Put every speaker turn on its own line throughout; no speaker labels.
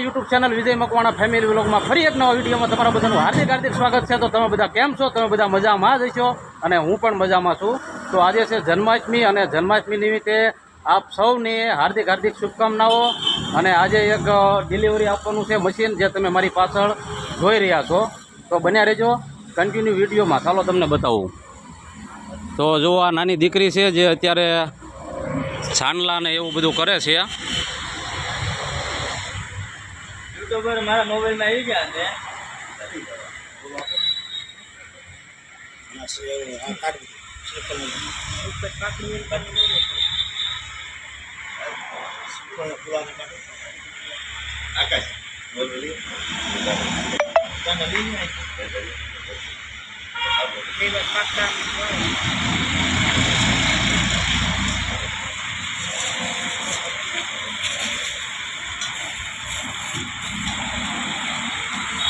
YouTube channel Vijay Makwana family વ્લોગમાં ફરી એક નવા વિડીયોમાં તમારા બધાનું હાર્દિક હાર્દિક સ્વાગત છે. તો તમે બધા કેમ છો? તમે બધા મજામાં જ છો? અને હું પણ મજામાં છું. તો આજે છે જન્માષ્ટમી અને જન્માષ્ટમી નિમિત્તે આપ સૌને હાર્દિક હાર્દિક શુભકામનાઓ અને આજે એક ડિલિવરી આપવાનું છે મશીન જે તમે મારી પાછળ જોઈ રહ્યા છો. તો બન્યા રહેજો. કન્ટિન્યુ વિડીયોમાં. ચાલો તમને બતાવું. તો જો આ નાની દીકરી છે જે અત્યારે છાનલા ને એવું બધું કરે છે
યુટ્યુબર મારા મોબાઈલમાં આવી ગયા છે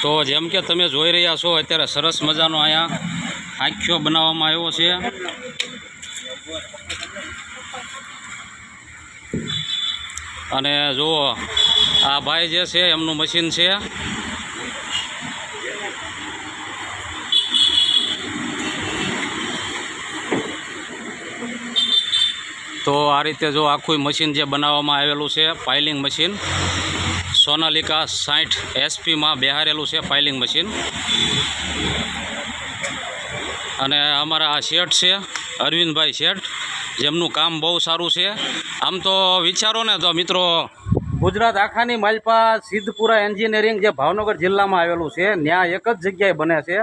તો જેમ કે તમે જોઈ રહ્યા છો, અત્યારે સરસ મજાનો અહીંયા આંખ્યો બનાવવામાં આવ્યો છે. અને જુઓ, આ ભાઈ જે છે, એમનું મશીન છે. તો આ રીતે જો આખું મશીન જે બનાવવામાં આવેલું છે પાઇલિંગ મશીન સોનાલિકા સાઠ એસપીમાં બેહારેલું છે ફાઇલિંગ મશીન અને અમારા આ શેઠ છે, અરવિંદભાઈ શેઠ, જેમનું કામ બહુ સારું છે. આમ તો વિચારો ને તો મિત્રો, ગુજરાત આખાની માલપા સિદ્ધપુરા એન્જિનિયરિંગ જે ભાવનગર જિલ્લામાં આવેલું છે ત્યાં એક જ જગ્યાએ બને છે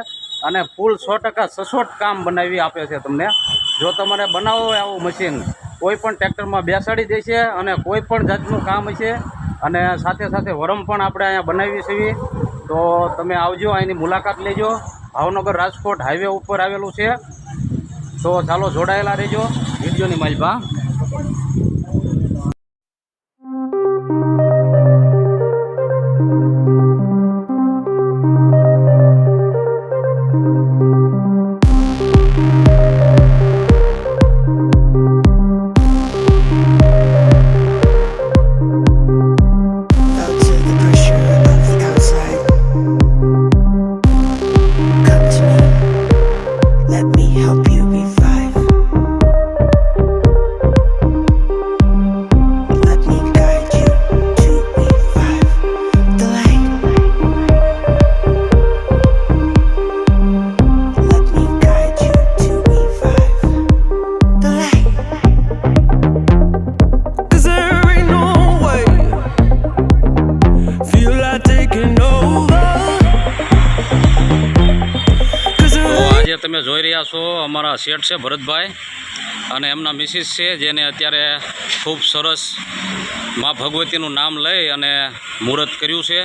અને ફૂલ સો ટકા સચોટ કામ બનાવી આપે છે તમને. જો તમારે બનાવવું આવું મશીન કોઈ પણ ટ્રેક્ટરમાં બેસાડી દેશે અને કોઈ પણ જાતનું કામ હશે અને સાથે સાથે વરમ પણ આપણે અહીંયા બનાવી છીએ તો તમે આવજો, અહીંની મુલાકાત લેજો. ભાવનગર રાજકોટ હાઈવે ઉપર આવેલું છે. તો ચાલો જોડાયેલા રહેજો. વિડીયોની માલપા અમારા શેઠ છે ભરતભાઈ અને એમના મિસિસ છે જેને અત્યારે ખૂબ સરસ મા ભગવતીનું નામ લઈ અને મુહૂર્ત કર્યું છે.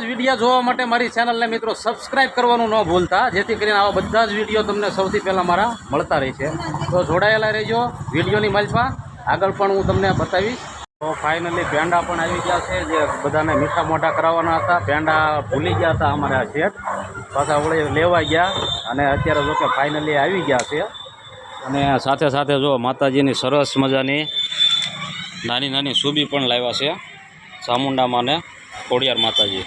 આવા જ વીડિયો જોવા માટે મારી ચેનલને મિત્રો સબસ્ક્રાઈબ કરવાનું ન ભૂલતા. જેથી કરીને આવા બધા જ વીડિયો તમને સૌથી પહેલાં મારા મળતા રહેશે તો જોડાયેલા રહેજો વિડીયોની માલપા આગળ પણ હું તમને બતાવીશ. તો ફાઇનલી પેંડા પણ આવી ગયા છે, જે બધાને મીઠા મોઢા કરાવવાના હતા. પેંડા ભૂલી ગયા હતા અમારા શેઠ. પાછા વળી લેવા ગયા અને અત્યારે જો કે ફાઇનલી આવી ગયા છે. અને સાથે સાથે જો માતાજીની સરસ મજાની નાની નાની સુબી પણ લાવ્યા છે, ચામુંડામાં ને. ખોડિયાર માતાજી.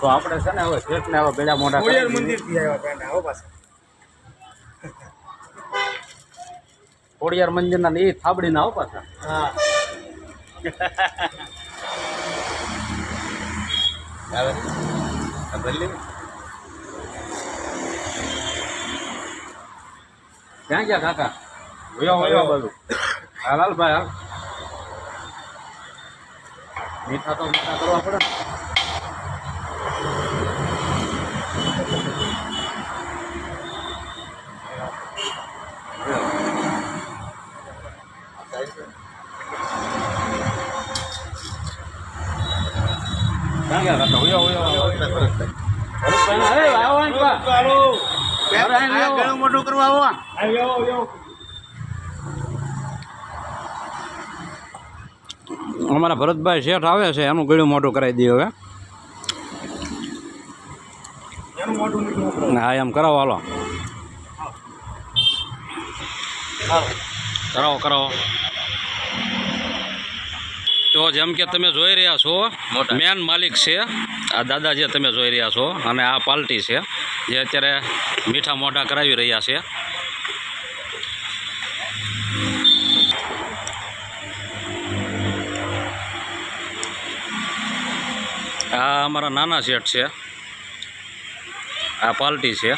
તો આપણે છે ને હવે શેઠને હવે બેડા મોટા
ખોડિયાર મંદિરથી આવ્યા પેલા આવો પાછા.
ખોડિયાર મંદિરના ને એ થાબડીના આવો પાછા.
હા.
ભરલી ક્યાં ગયા કાકા? હાલ હાલ ભાઈ હાલ. મીઠા તો મીઠા કરવા પડે.
ઘણું મોટું કરવા આવો. આવ્યો
અમારા ભરતભાઈ શેઠ આવે છે એનું ગળ્યું મોટું કરાવી દઈએ હવે. હા એમ કરાવો હાલો. કરાવો કરાવો. તો જેમ કે તમે જોઈ રહ્યા છો મેન માલિક છે આ દાદા જે તમે જોઈ રહ્યા છો અને આ પાર્ટી છે જે અત્યારે મીઠા મોઢા કરાવી રહ્યા છે. આ અમારા નાના શેઠ છે. આ પાર્ટી છે.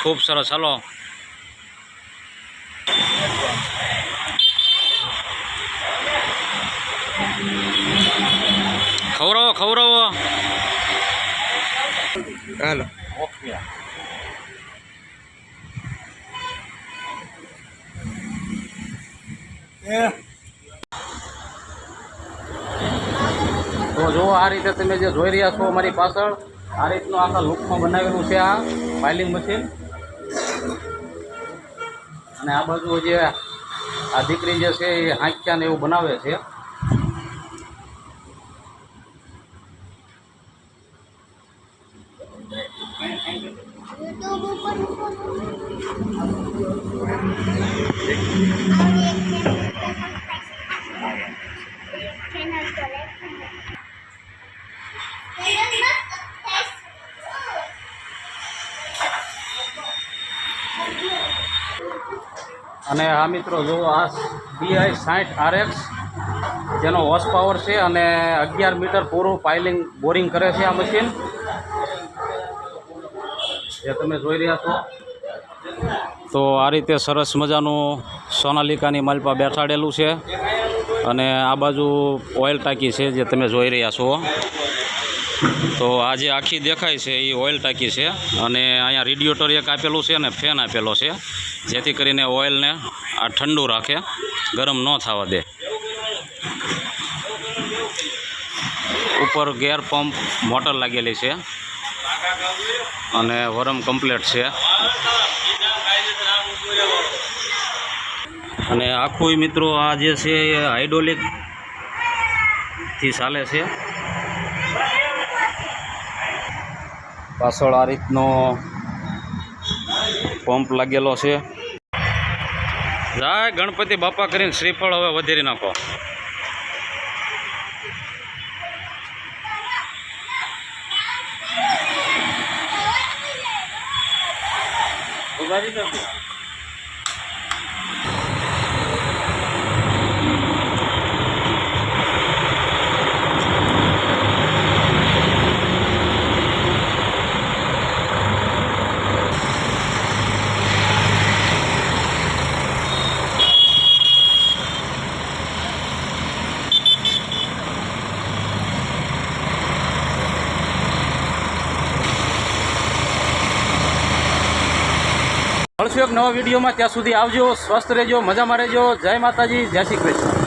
ખૂબ સરસ. ચાલો ખવરાવો ખવરાવો
હાલો.
તો જો આ રીતે તમે જે જોઈ રહ્યા છો અમારી પાછળ, આ રીતનું આખા લુકમાં બનાવેલું છે આ ફાઇલિંગ મશીન અને આ બાજુ જે આ દીકરી જે છે એ હાંક્યા ને એવું બનાવે છે. અને આ મિત્રો, જો આ બીઆઈ સાઠ આરએક્સ જેનો હોર્સ પાવર છે અને અગિયાર મીટર પૂરું પાઇલિંગ, બોરિંગ કરે છે આ મશીન. જે તમે જોઈ રહ્યા છો. તો આ રીતે સરસ મજાનું સોનાલિકાની માલપા બેઠાડેલું છે. અને આ બાજુ ઓઇલ ટાંકી છે જે તમે જોઈ રહ્યા છો. તો આ જે આખી દેખાય છે એ ઓઇલ ટાંકી છે. અને અહીંયા રેડિયોટર એક આપેલું છે અને ફેન આપેલો છે. જેથી કરીને ઓઇલને આ ઠંડુ રાખે, ગરમ ન થવા દે. ઉપર ગેર પંપ મોટર લાગેલી છે. અને વરમ કમ્પ્લેટ છે. અને આખું મિત્રો આ જે છે, એ હાઇડ્રોલિકથી ચાલે છે. પાછળ આ રીતનો પંપ લાગેલો છે. જાય ગણપતિ બાપા કરીને શ્રીફળ હવે વધેરી નાખો. મળશું એક નવા વિડીયોમાં ત્યાં સુધી આવજો, સ્વસ્થ રહેજો, મજામાં રહેજો. જય માતાજી, જય શ્રી કૃષ્ણ.